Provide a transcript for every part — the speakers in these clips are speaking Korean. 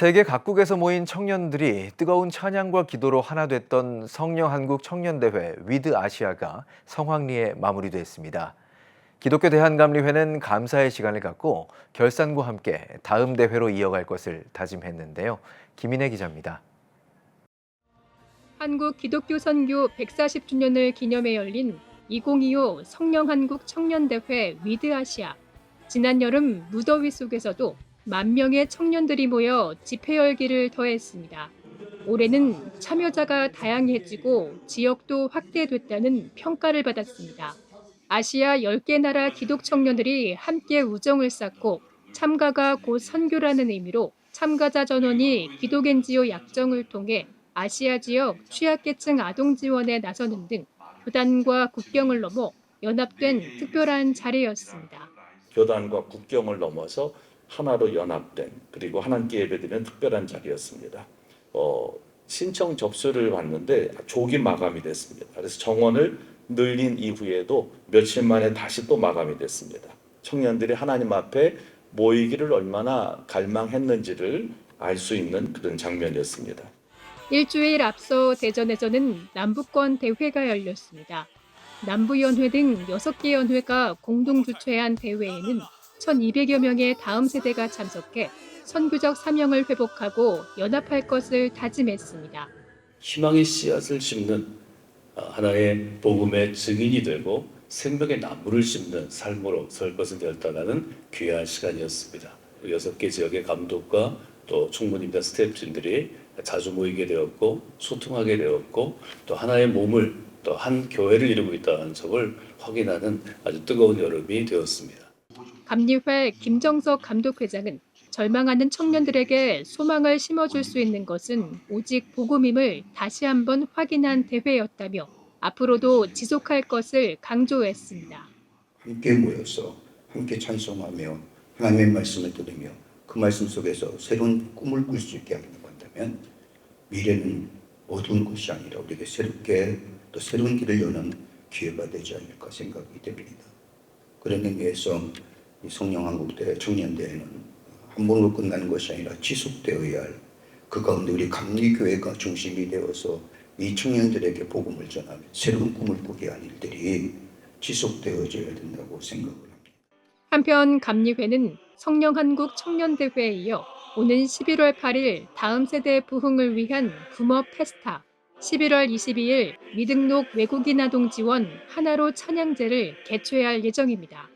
세계 각국에서 모인 청년들이 뜨거운 찬양과 기도로 하나 됐던 성령 한국 청년대회 위드 아시아가 성황리에 마무리됐습니다. 기독교 대한감리회는 감사의 시간을 갖고 결산과 함께 다음 대회로 이어갈 것을 다짐했는데요. 김인혜 기자입니다. 한국 기독교 선교 140주년을 기념해 열린 2025 성령 한국 청년대회 위드 아시아. 지난 여름 무더위 속에서도 만 명의 청년들이 모여 집회 열기를 더했습니다. 올해는 참여자가 다양해지고 지역도 확대됐다는 평가를 받았습니다. 아시아 10개 나라 기독 청년들이 함께 우정을 쌓고 참가가 곧 선교라는 의미로 참가자 전원이 기독 NGO 약정을 통해 아시아 지역 취약계층 아동 지원에 나서는 등 교단과 국경을 넘어 연합된 특별한 자리였습니다. 교단과 국경을 넘어서 하나로 연합된 그리고 하나님께 예배드리는 특별한 자리였습니다. 어, 신청 접수를 받는데 조기 마감이 됐습니다. 그래서 정원을 늘린 이후에도 며칠 만에 다시 또 마감이 됐습니다. 청년들이 하나님 앞에 모이기를 얼마나 갈망했는지를 알 수 있는 그런 장면이었습니다. 일주일 앞서 대전에서는 남북권 대회가 열렸습니다. 남부연회 등 6개 연회가 공동 주최한 대회에는 1,200여 명의 다음 세대가 참석해 선교적 사명을 회복하고 연합할 것을 다짐했습니다. 희망의 씨앗을 심는 어, 하나의 복음의 증인이 되고 생명의 나무를 심는 삶으로 설 것을 결단하는 귀한 시간이었습니다. 여섯 개 지역의 감독과 또 총무님과 스태프진들이 자주 모이게 되었고 소통하게 되었고 또 하나의 몸을 또 한 교회를 이루고 있다는 점을 확인하는 아주 뜨거운 여름이 되었습니다. 감리회 김정석 감독회장은 절망하는 청년들에게 소망을 심어줄 수 있는 것은 오직 복음임을 다시 한번 확인한 대회였다며 앞으로도 지속할 것을 강조했습니다. 함께 모여서 함께 찬송하며 하나님의 말씀을 들으며 그 말씀 속에서 새로운 꿈을 꿀 수 있게 하는 건다면 미래는 어두운 것이 아니라 우리에게 새롭게 또 새로운 길을 여는 기회가 되지 않을까 생각이 됩니다. 그런 의미에서 이 성령한국대 청년대회는 한 번으로 끝나는 것이 아니라 지속되어야 할 그 가운데 우리 감리교회가 중심이 되어서 이 청년들에게 복음을 전하며 새로운 꿈을 꾸게 한 일들이 지속되어져야 된다고 생각을 합니다. 한편 감리회는 성령한국 청년대회에 이어 오는 11월 8일 다음 세대 부흥을 위한 붐업 페스타, 11월 22일 미등록 외국인 아동 지원 하나로 찬양제를 개최할 예정입니다.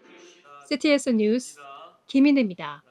CTS 뉴스 김인혜입니다.